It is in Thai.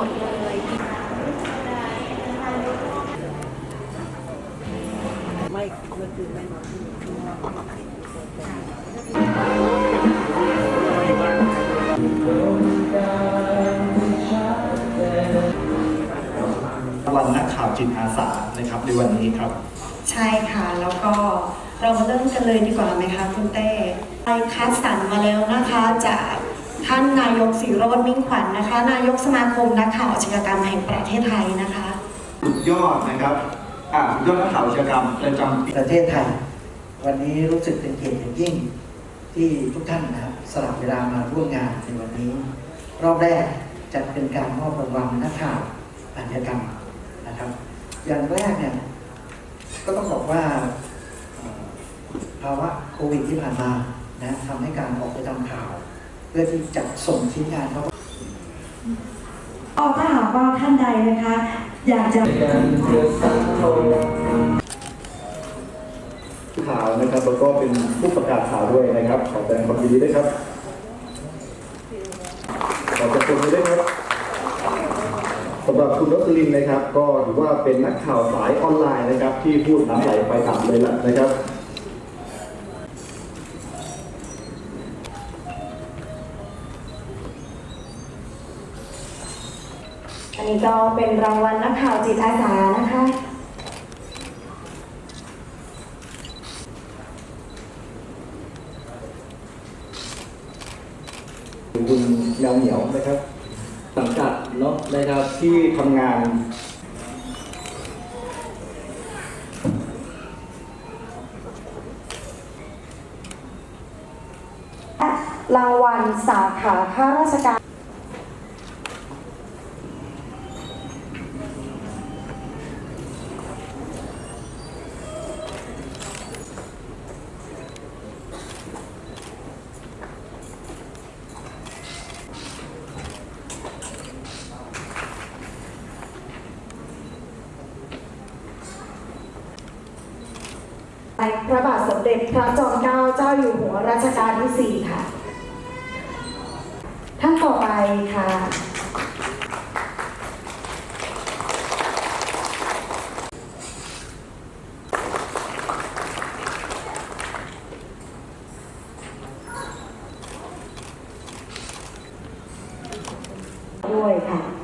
มดเลยไม่เมื่อคืนไม่นอนที่นี่วันนักข่าวจิตอาสานะครับในวันนี้ครับ ใช่ค่ะแล้วก็เรามาเริ่มกันเลยดีกว่าไหมคะคุณเต้ไปคัดสรรมาแล้วนะคะจาก ท่านนายกสิโรจน์มิ่งขวัญนะคะ นายกสมาคมนักข่าวอาชญากรรมแห่งประเทศไทยนะคะสุดยอดนะครับอ่าสุดยอดนักข่าวอาชญากรรมประจำปีประเทศไทย วันนี้รู้สึกเป็นเกียรติอย่างยิ่งที่ทุกท่านนะครับสลับเวลามาร่วมงานในวันนี้ รอบแรกจะเป็นการมอบรางวัลนักข่าวอาชญากรรมนะครับ อย่างแรกเนี่ยก็ต้องบอกว่าเอ่อภาวะโควิดที่ผ่านมานะทำให้การออกไปทำข่าว เพื่อที่จะส่งชิ้นงานเขาก็ถ้าหากว่าท่านใดนะคะ อยากจะข่าวนะครับแล้วก็เป็นผู้ประกาศข่าวด้วยนะครับ ขอแสดงความยินดีด้วยครับขอขอบคุณด้วยครับสำหรับคุณรสลินนะครับ ก็ถือว่าเป็นนักข่าวสายออนไลน์นะครับ ที่พูดน้ำไหลไปตามเลยล่ะนะครับ อันนี้ก็เป็นรางวัลนักข่าวจิตอาสานะคะ คุณแมวเหนียวนะครับ สังกัดเนาะนะครับที่ทำงานรางวัลสาขาข้าราชการ แต่พระบาทสมเด็จพระจอมเกล้าเจ้าอยู่หัวรัชกาลที่สี่ค่ะ ท่านต่อไปค่ะ ด้วยค่ะ